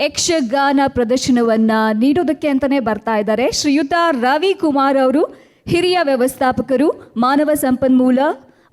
ಯಕ್ಷಗಾನ ಪ್ರದರ್ಶನವನ್ನು ನೀಡೋದಕ್ಕೆ ಅಂತಲೇ ಬರ್ತಾ ಇದ್ದಾರೆ. ಶ್ರೀಯುತ ರವಿ ಕುಮಾರ್ ಅವರು ಹಿರಿಯ ವ್ಯವಸ್ಥಾಪಕರು, ಮಾನವ ಸಂಪನ್ಮೂಲ,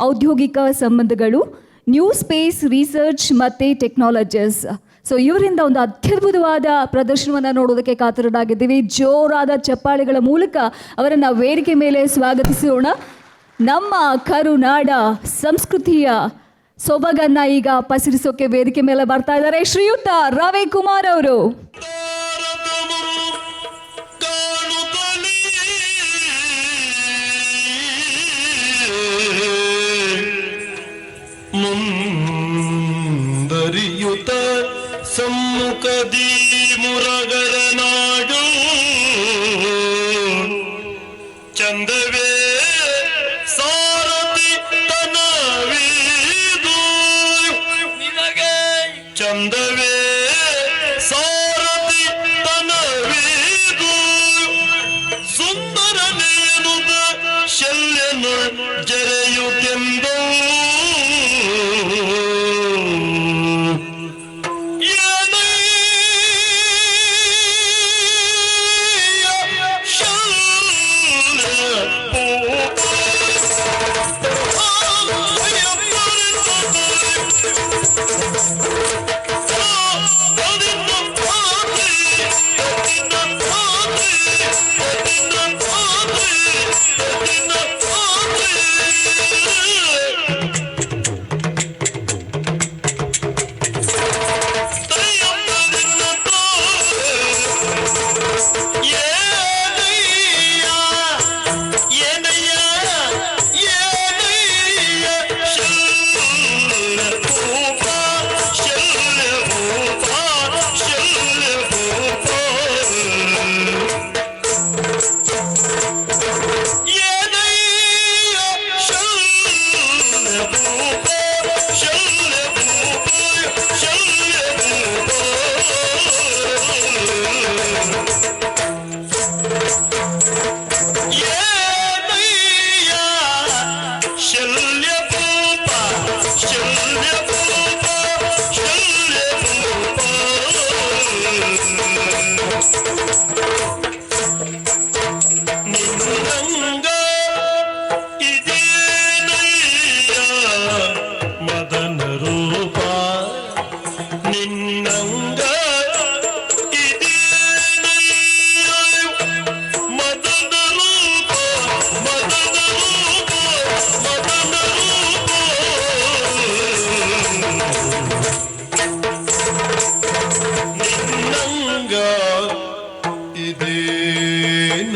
ಔದ್ಯೋಗಿಕ ಸಂಬಂಧಗಳು, ನ್ಯೂ ಸ್ಪೇಸ್ ರಿಸರ್ಚ್ ಮತ್ತು ಟೆಕ್ನಾಲಜೀಸ್. ಸೊ, ಇವರಿಂದ ಒಂದು ಅತ್ಯದ್ಭುತವಾದ ಪ್ರದರ್ಶನವನ್ನು ನೋಡೋದಕ್ಕೆ ಕಾತರರಾಗಿದ್ದೀವಿ. ಜೋರಾದ ಚಪ್ಪಾಳೆಗಳ ಮೂಲಕ ಅವರನ್ನು ವೇದಿಕೆ ಮೇಲೆ ಸ್ವಾಗತಿಸೋಣ. ನಮ್ಮ ಕರುನಾಡ ಸಂಸ್ಕೃತಿಯ ಸೊಬಗನ್ನ ಈಗ ಪಸರಿಸೋಕೆ ವೇದಿಕೆ ಮೇಲೆ ಬರ್ತಾ ಇದ್ದಾರೆ. ಶ್ರೀಯುತ ರವಿ ಕುಮಾರ್ ಅವರು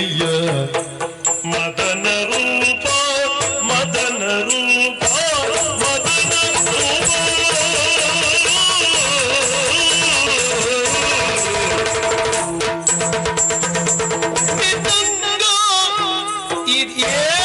అయ్యా. మదన రూప మదన రూప మదన రూప ఇది ఏ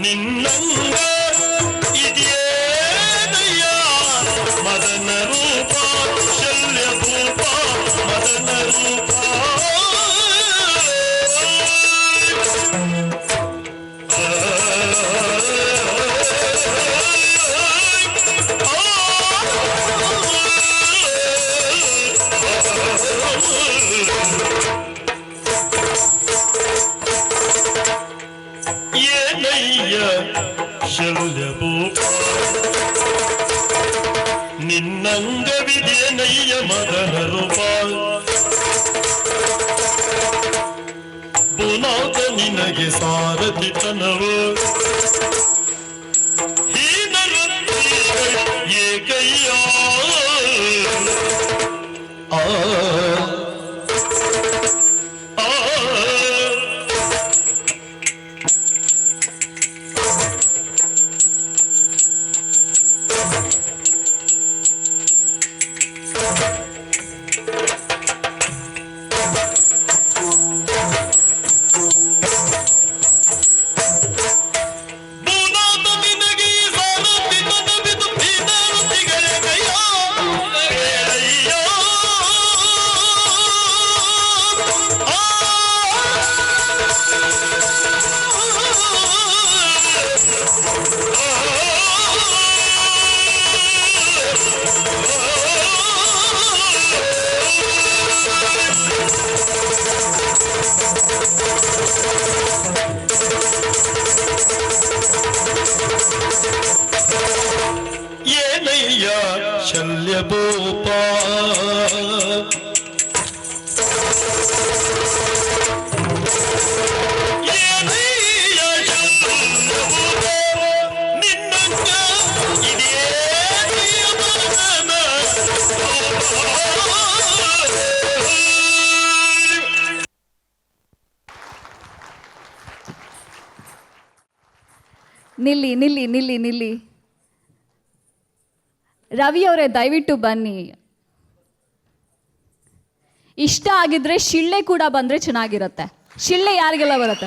您能。ಸಾರಥಿ ತನವು ಶಲ್ಯಭೂಪ ಏನಯ್ಯ ಶಲ್ಯಭೂಪ ನಿನ್ನಂಗ ಇದೇ ಮನನ ನಿಲ್ಲಿ ನಿಲ್ಲಿ ನಿಲ್ಲಿ ನಿಲ್ಲಿ ರವಿ ಅವರೇ ದಯವಿಟ್ಟು ಬನ್ನಿ. ಇಷ್ಟ ಆಗಿದ್ರೆ ಶಿಳ್ಳೆ ಕೂಡ ಬಂದ್ರೆ ಚೆನ್ನಾಗಿರುತ್ತೆ. ಶಿಳ್ಳೆ ಯಾರಿಗೆಲ್ಲ ಬರುತ್ತೆ?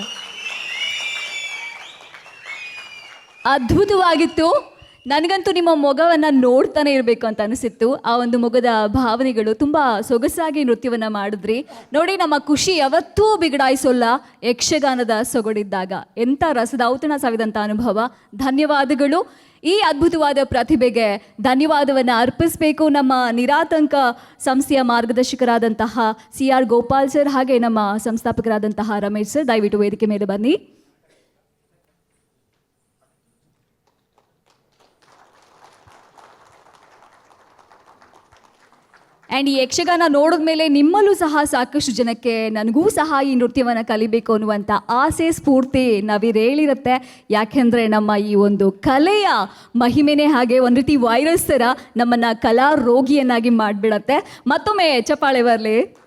ಅದ್ಭುತವಾಗಿತ್ತು. ನನಗಂತೂ ನಿಮ್ಮ ಮೊಗವನ್ನು ನೋಡ್ತಾನೆ ಇರಬೇಕು ಅಂತ ಅನಿಸಿತ್ತು. ಆ ಒಂದು ಮೊಗದ ಭಾವನೆಗಳು ತುಂಬ ಸೊಗಸಾಗಿ ನೃತ್ಯವನ್ನು ಮಾಡಿದ್ರಿ. ನೋಡಿ, ನಮ್ಮ ಖುಷಿ ಯಾವತ್ತೂ ಬಿಗಡಾಯಿಸೋಲ್ಲ ಯಕ್ಷಗಾನದ ಸೊಗಡಿದ್ದಾಗ. ಎಂಥ ರಸದ ಔತಣ ಸವಿದಂಥ ಅನುಭವ. ಧನ್ಯವಾದಗಳು. ಈ ಅದ್ಭುತವಾದ ಪ್ರತಿಭೆಗೆ ಧನ್ಯವಾದವನ್ನು ಅರ್ಪಿಸಬೇಕು ನಮ್ಮ ನಿರಾತಂಕ ಸಂಸ್ಥೆಯ ಮಾರ್ಗದರ್ಶಕರಾದಂತಹ ಸಿ ಆರ್ ಗೋಪಾಲ್ ಸರ್ ಹಾಗೆ ನಮ್ಮ ಸಂಸ್ಥಾಪಕರಾದಂತಹ ರಮೇಶ್ ಸರ್, ದಯವಿಟ್ಟು ವೇದಿಕೆ ಮೇಲೆ ಬನ್ನಿ. ಆ್ಯಂಡ್ ಈ ಯಕ್ಷಗಾನ ನೋಡಿದ್ಮೇಲೆ ನಿಮ್ಮಲ್ಲೂ ಸಹ ಸಾಕಷ್ಟು ಜನಕ್ಕೆ ನನಗೂ ಸಹ ಈ ನೃತ್ಯವನ್ನು ಕಲಿಬೇಕು ಅನ್ನುವಂಥ ಆಸೆ, ಸ್ಫೂರ್ತಿ ನವಿರೇಳಿರುತ್ತೆ ಯಾಕೆಂದರೆ ನಮ್ಮ ಈ ಒಂದು ಕಲೆಯ ಮಹಿಮೆನೇ ಹಾಗೆ ಒಂದು ರೀತಿ ವೈರಸ್ ಥರ ನಮ್ಮನ್ನು ಕಲಾ ರೋಗಿಯನ್ನಾಗಿ ಮಾಡಿಬಿಡತ್ತೆ. ಮತ್ತೊಮ್ಮೆ ಚಪ್ಪಾಳೆ ಬರಲಿ.